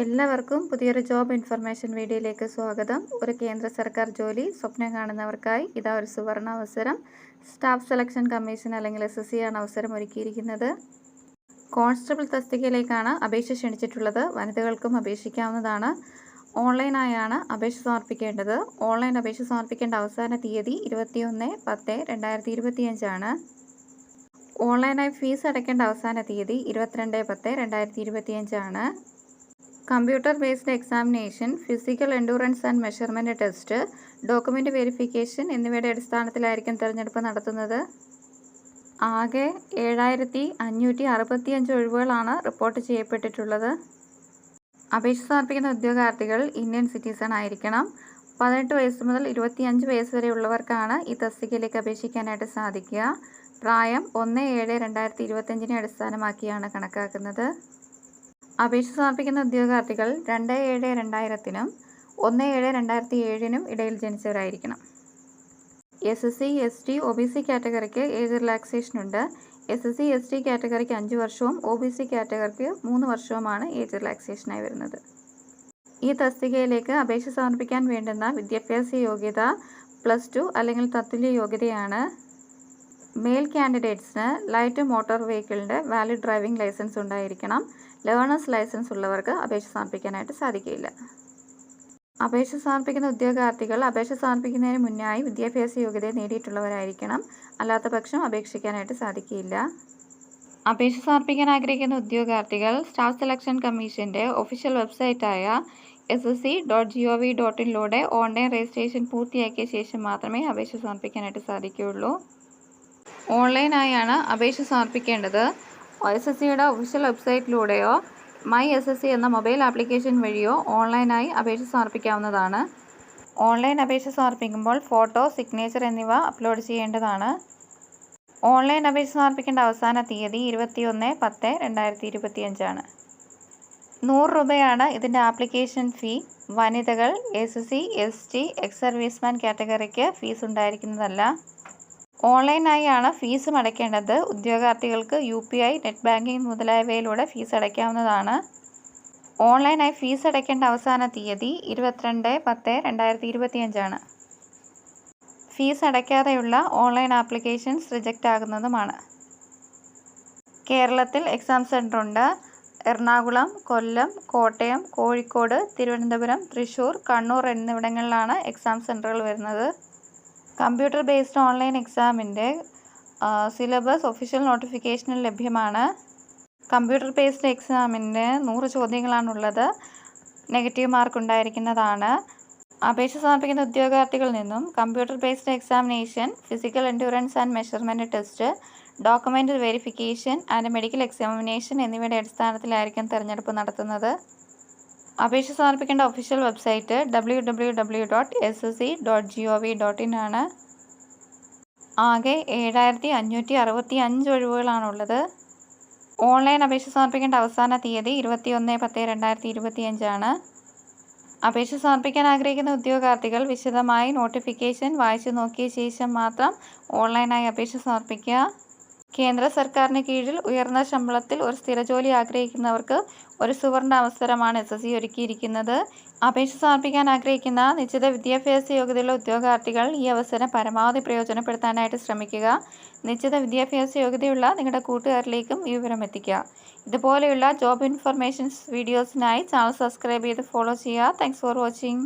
എല്ലാവർക്കും പുതിയൊരു job information വീഡിയോയിലേക്ക് സ്വാഗതം. ഒരു കേന്ദ്ര സർക്കാർ ജോലി സ്വപ്നം കാണുന്നവർക്കായി ഇതാ ഒരു സുവർണ അവസരം. സ്റ്റാഫ് സെലക്ഷൻ കമ്മീഷൻ അല്ലെങ്കിൽ എസ് എസ് സി ആണ് അവസരം ഒരുക്കിയിരിക്കുന്നത്. കോൺസ്റ്റബിൾ തസ്തികയിലേക്കാണ് അപേക്ഷ ക്ഷണിച്ചിട്ടുള്ളത്. വനിതകൾക്കും അപേക്ഷിക്കാവുന്നതാണ്. ഓൺലൈനായാണ് അപേക്ഷ സമർപ്പിക്കേണ്ടത്. ഓൺലൈൻ അപേക്ഷ സമർപ്പിക്കേണ്ട അവസാന തീയതി ഇരുപത്തിയൊന്ന് പത്ത് രണ്ടായിരത്തി ഇരുപത്തിയഞ്ചാണ് ഓൺലൈനായി ഫീസ് അടയ്ക്കേണ്ട അവസാന തീയതി ഇരുപത്തിരണ്ട് പത്ത് രണ്ടായിരത്തി ഇരുപത്തിയഞ്ചാണ് computer based examination physical endurance and measurement test document verification എന്നിവയുടെ അടിസ്ഥാനത്തിലായിരിക്കും തിരഞ്ഞെടുപ്പ് നടത്തുന്നത്. ആകെ ഏഴായിരത്തി അഞ്ഞൂറ്റി അറുപത്തിയഞ്ച് ഒഴിവുകളാണ് റിപ്പോർട്ട് ചെയ്യപ്പെട്ടിട്ടുള്ളത്. അപേക്ഷ സമർപ്പിക്കുന്ന ഉദ്യോഗാർത്ഥികൾ ഇന്ത്യൻ സിറ്റിസൺ ആയിരിക്കണം. പതിനെട്ട് വയസ്സ് മുതൽ ഇരുപത്തിയഞ്ച് വയസ്സ് വരെ ഉള്ളവർക്കാണ് ഈ തസ്തികയിലേക്ക് അപേക്ഷിക്കാനായിട്ട് സാധിക്കുക. പ്രായം ഒന്ന് ഏഴ് രണ്ടായിരത്തി ഇരുപത്തഞ്ചിനെ അടിസ്ഥാനമാക്കിയാണ് കണക്കാക്കുന്നത്. അപേക്ഷ സമർപ്പിക്കുന്ന ഉദ്യോഗാർത്ഥികൾ രണ്ട് ഏഴ് രണ്ടായിരത്തിനും ഒന്ന് ഏഴ് രണ്ടായിരത്തി ഏഴിനും ഇടയിൽ ജനിച്ചവരായിരിക്കണം. S S C S T O B C കാറ്റഗറിക്ക് age relaxation ഉണ്ട് S S C S T കാറ്റഗറിക്ക് അഞ്ച് വർഷവും ഒ ബി സി കാറ്റഗറിക്ക് മൂന്ന് വർഷവുമാണ് ഏജ് റിലാക്സേഷനായി വരുന്നത്. ഈ തസ്തികയിലേക്ക് അപേക്ഷ സമർപ്പിക്കാൻ വേണ്ടുന്ന വിദ്യാഭ്യാസ യോഗ്യത പ്ലസ് ടു അല്ലെങ്കിൽ തത്തുല്യ യോഗ്യതയാണ്. മെയിൽ കാൻഡിഡേറ്റ്സിന് ലൈറ്റ് മോട്ടോർ വെഹിക്കിളിന്റെ വാലിഡ് ഡ്രൈവിംഗ് ലൈസൻസ് ഉണ്ടായിരിക്കണം. ലേണേഴ്സ് ലൈസൻസ് ഉള്ളവർക്ക് അപേക്ഷ സമർപ്പിക്കാനായിട്ട് സാധിക്കില്ല അപേക്ഷ സമർപ്പിക്കുന്ന ഉദ്യോഗാർത്ഥികൾ അപേക്ഷ സമർപ്പിക്കുന്നതിന് മുന്നായി വിദ്യാഭ്യാസ യോഗ്യത നേടിയിട്ടുള്ളവരായിരിക്കണം. അല്ലാത്ത പക്ഷം അപേക്ഷിക്കാനായിട്ട് സാധിക്കില്ല അപേക്ഷ സമർപ്പിക്കാൻ ആഗ്രഹിക്കുന്ന ഉദ്യോഗാർത്ഥികൾ സ്റ്റാഫ് സെലക്ഷൻ കമ്മീഷന്റെ official വെബ്സൈറ്റായ S S C dot G O V dot ഇനിലൂടെ online registration പൂർത്തിയാക്കിയ ശേഷം മാത്രമേ അപേക്ഷ സമർപ്പിക്കാനായിട്ട് സാധിക്കുകയുള്ളൂ. ഓൺലൈനായാണ് അപേക്ഷ സമർപ്പിക്കേണ്ടത്. എസ് എസ് സിയുടെ ഒഫീഷ്യൽ വെബ്സൈറ്റിലൂടെയോ മൈ എസ് എസ് സി എന്ന മൊബൈൽ ആപ്ലിക്കേഷൻ വഴിയോ ഓൺലൈനായി അപേക്ഷ സമർപ്പിക്കാവുന്നതാണ്. ഓൺലൈൻ അപേക്ഷ സമർപ്പിക്കുമ്പോൾ ഫോട്ടോ സിഗ്നേച്ചർ എന്നിവ അപ്ലോഡ് ചെയ്യേണ്ടതാണ്. ഓൺലൈൻ അപേക്ഷ സമർപ്പിക്കേണ്ട അവസാന തീയതി ഇരുപത്തിയൊന്ന് പത്ത് രണ്ടായിരത്തി ഇരുപത്തിയഞ്ചാണ് നൂറ് രൂപയാണ് ഇതിന്റെ ആപ്ലിക്കേഷൻ ഫീ. വനിതകൾ S C S T ex serviceman കാറ്റഗറിക്ക് fees ഉണ്ടായിരിക്കുന്നതല്ല. ഓൺലൈനായാണ് ഫീസ് അടയ്ക്കേണ്ടത് ഉദ്യോഗാർത്ഥികൾക്ക് U P I net banking മുതലായവയിലൂടെ fees അടയ്ക്കാവുന്നതാണ്. ഓൺലൈനായി ഫീസ് അടയ്ക്കേണ്ട അവസാന തീയതി ഇരുപത്തിരണ്ട് പത്ത് രണ്ടായിരത്തി ഇരുപത്തിയഞ്ചാണ് ഫീസ് അടയ്ക്കാതെയുള്ള ഓൺലൈൻ ആപ്ലിക്കേഷൻസ് റിജക്റ്റ് ആകുന്നതുമാണ്. കേരളത്തിൽ എക്സാം സെന്റർ ഉണ്ട് എറണാകുളം കൊല്ലം കോട്ടയം കോഴിക്കോട് തിരുവനന്തപുരം തൃശ്ശൂർ കണ്ണൂർ എന്നിവിടങ്ങളിലാണ് എക്സാം സെന്ററുകൾ വരുന്നത്. കമ്പ്യൂട്ടർ ബേസ്ഡ് ഓൺലൈൻ എക്സാമിന്റെ സിലബസ് ഒഫീഷ്യൽ നോട്ടിഫിക്കേഷനിൽ ലഭ്യമാണ്. കമ്പ്യൂട്ടർ ബേസ്ഡ് എക്സാമിന് നൂറ് ചോദ്യങ്ങളാണുള്ളത്. നെഗറ്റീവ് മാർക്ക് ഉണ്ടായിരിക്കുന്നതാണ്. അപേക്ഷ സമർപ്പിക്കുന്ന ഉദ്യോഗാർത്ഥികളിൽ നിന്നും computer based examination physical endurance and measurement test document verification and medical examination എന്നിവയുടെ അടിസ്ഥാനത്തിലായിരിക്കും തിരഞ്ഞെടുപ്പ് നടത്തുന്നത്. അപേക്ഷ സമർപ്പിക്കേണ്ട official website W W W dot S S C dot G O V dot in ആണ്. ആകെ ഏഴായിരത്തി അഞ്ഞൂറ്റി അറുപത്തി അഞ്ച് ഒഴിവുകളാണുള്ളത്. ഓൺലൈൻ അപേക്ഷ സമർപ്പിക്കേണ്ട അവസാന തീയതി ഇരുപത്തിയൊന്ന് പത്ത് രണ്ടായിരത്തി ഇരുപത്തിയഞ്ചാണ് അപേക്ഷ സമർപ്പിക്കാൻ ആഗ്രഹിക്കുന്ന ഉദ്യോഗാർത്ഥികൾ വിശദമായി നോട്ടിഫിക്കേഷൻ വായിച്ചു നോക്കിയ ശേഷം മാത്രം ഓൺലൈനായി അപേക്ഷ സമർപ്പിക്കുക. കേന്ദ്ര സർക്കാരിന് കീഴിൽ ഉയർന്ന ശമ്പളത്തിൽ ഒരു സ്ഥിര ജോലി ആഗ്രഹിക്കുന്നവർക്ക് ഒരു സുവർണ അവസരമാണ് എസ് എസ് സി ഒരുക്കിയിരിക്കുന്നത്. അപേക്ഷ സമർപ്പിക്കാൻ ആഗ്രഹിക്കുന്ന നിശ്ചിത വിദ്യാഭ്യാസ യോഗ്യതയുള്ള ഉദ്യോഗാർത്ഥികൾ ഈ അവസരം പരമാവധി പ്രയോജനപ്പെടുത്താനായിട്ട് ശ്രമിക്കുക. നിശ്ചിത വിദ്യാഭ്യാസ യോഗ്യതയുള്ള നിങ്ങളുടെ കൂട്ടുകാരിലേക്കും ഈ വിവരം എത്തിക്കുക. ഇതുപോലെയുള്ള ജോബ് ഇൻഫർമേഷൻസ് വീഡിയോസിനായി ചാനൽ സബ്സ്ക്രൈബ് ചെയ്ത് ഫോളോ ചെയ്യുക. Thanks for watching.